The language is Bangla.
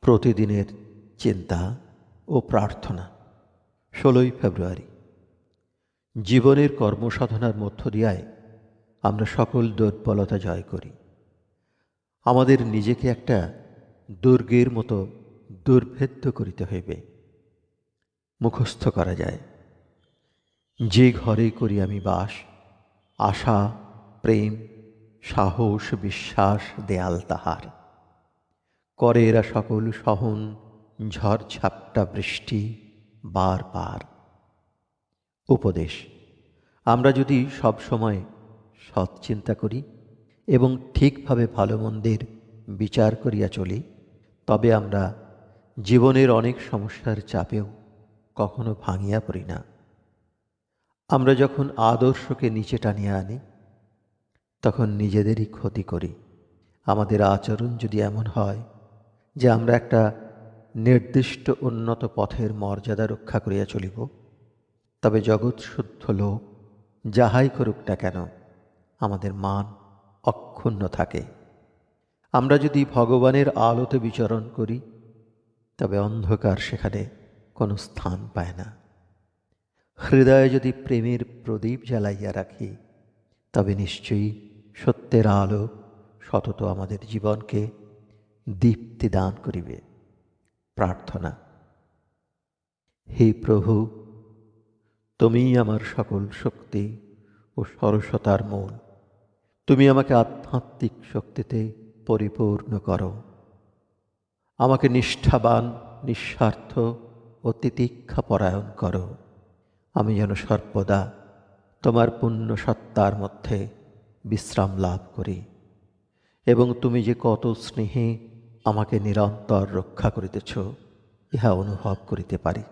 প্রতিদিনের চিন্তা ও প্রার্থনা। ষোলোই ফেব্রুয়ারি। জীবনের কর্মসাধনার মধ্য দিয়ায় আমরা সকল দুর্বলতা জয় করি। আমাদের নিজেকে একটা দুর্গের মতো দুর্ভেদ্য করিতে হইবে। মুখস্থ করা যায়। যে ঘরে করি আমি বাস, আশা, প্রেম, সাহস, বিশ্বাস, দেয়াল তাহার। করে এরা সকল সহন, ঝড় ঝাপটা বৃষ্টি বার বার উপদেশ, আমরা যদি সব সময় সৎ চিন্তা করি এবং ঠিকভাবে ভালো মন্দের বিচার করিয়া চলি, তবে আমরা জীবনের অনেক সমস্যার চাপেও কখনো ভাঙিয়া পড়ি না। আমরা যখন আদর্শকে নিচে টানিয়ে আনি, তখন নিজেদেরই ক্ষতি করি। আমাদের আচরণ যদি এমন হয় যে আমরা একটা নির্দিষ্ট উন্নত পথের মর্যাদা রক্ষা করিয়া চলিব। তবে জগৎ শুদ্ধ লোক, যাহাই করুক না কেন, আমাদের মান অক্ষুণ্ণ থাকে। আমরা যদি ভগবানের আলোতে বিচরণ করি, তবে অন্ধকার সেখানে কোনো স্থান পায় না। হৃদয়ে যদি প্রেমের প্রদীপ জ্বালাইয়া রাখি, তবে নিশ্চয়ই সত্যের আলো সতত আমাদের জীবনকে দীপ্তি দান করিবে। প্রার্থনা, হে প্রভু তুমিই আমার সকল শক্তি ও সরসতার মূল। তুমি আমাকে আধ্যাত্মিক শক্তিতে পরিপূর্ণ করো। আমাকে নিষ্ঠাবান, নিঃস্বার্থ ও তিতিক্ষা পরায়ণ করো। আমি যেন সর্বদা তোমার পুণ্য সত্তার মধ্যে বিশ্রাম লাভ করি। এবং তুমি যে কত স্নেহে আমাকে নিরন্তর রক্ষা করিতেছ ইহা অনুভব করিতে পারি।